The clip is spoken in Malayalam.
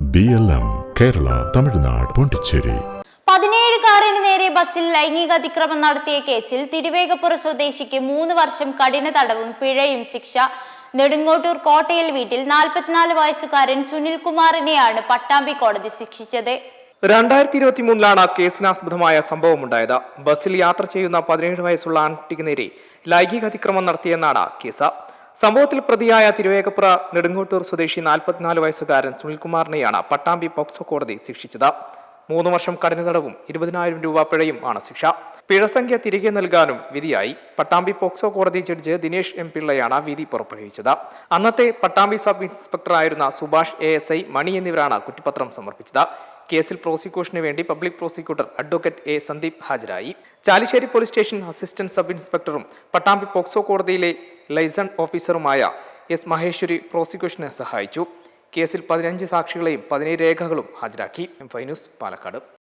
B L M Kerala Tamil Nadu Pondicherry പതിനേഴുകാരന് നേരെ ബസ്സിൽ ലൈംഗിക അതിക്രമം നടത്തിയ കേസിൽ തിരുവേഗപ്പുറ സ്വദേശിക്ക് മൂന്ന് വർഷം കഠിന തടവും പിഴയും ശിക്ഷ. നെടുങ്ങോട്ടൂർ കോട്ടയിൽ വീട്ടിൽ നാൽപ്പത്തിനാല് വയസ്സുകാരൻ സുനിൽ കുമാറിനെയാണ് പട്ടാമ്പി കോടതി ശിക്ഷിച്ചത്. രണ്ടായിരത്തി ഇരുപത്തി മൂന്നിലാണ് കേസിനാസ്പദമായ സംഭവമുണ്ടായത്. ബസ്സിൽ യാത്ര ചെയ്യുന്ന പതിനേഴ് വയസ്സുള്ള ആൺകുട്ടിക്ക് നേരെ ലൈംഗിക അതിക്രമം നടത്തിയെന്നാണ് കേസ്. സംഭവത്തിൽ പ്രതിയായ തിരുവേഗപ്പുറ നെടുങ്ങോട്ടൂർ സ്വദേശി നാൽപ്പത്തിനാല് വയസ്സുകാരൻ സുനിൽകുമാറിനെയാണ് പട്ടാമ്പി പോക്സോ കോടതി ശിക്ഷിച്ചത്. മൂന്ന് വർഷം കഠിന തടവും ഇരുപതിനായിരം രൂപ പിഴയും ആണ് ശിക്ഷ. പിഴസംഖ്യ തിരികെ നൽകാനും വിധിയായി. പട്ടാമ്പി പോക്സോ കോടതി ജഡ്ജ് ദിനേഷ് എം പിള്ളയാണ് വിധി പുറപ്പെടുവിച്ചത്. അന്നത്തെ Pattambi sub ഇൻസ്പെക്ടറായിരുന്ന Subhash A S I Mani എന്നിവരാണ് കുറ്റപത്രം സമർപ്പിച്ചത്. കേസിൽ പ്രോസിക്യൂഷന് വേണ്ടി public prosecutor advocate A Sandeep ഹാജരായി. Chalissery police station assistant sub ഇൻസ്പെക്ടറും Pattambi POCSO കോടതിയിലെ ലൈസൺ ഓഫീസറുമായ എസ് മഹേശ്വരി പ്രോസിക്യൂഷനെ സഹായിച്ചു. കേസിൽ പതിനഞ്ച് സാക്ഷികളെയും പതിനേഴ് രേഖകളും ഹാജരാക്കി. എം ഫൈനൂസ് പാലക്കാട്.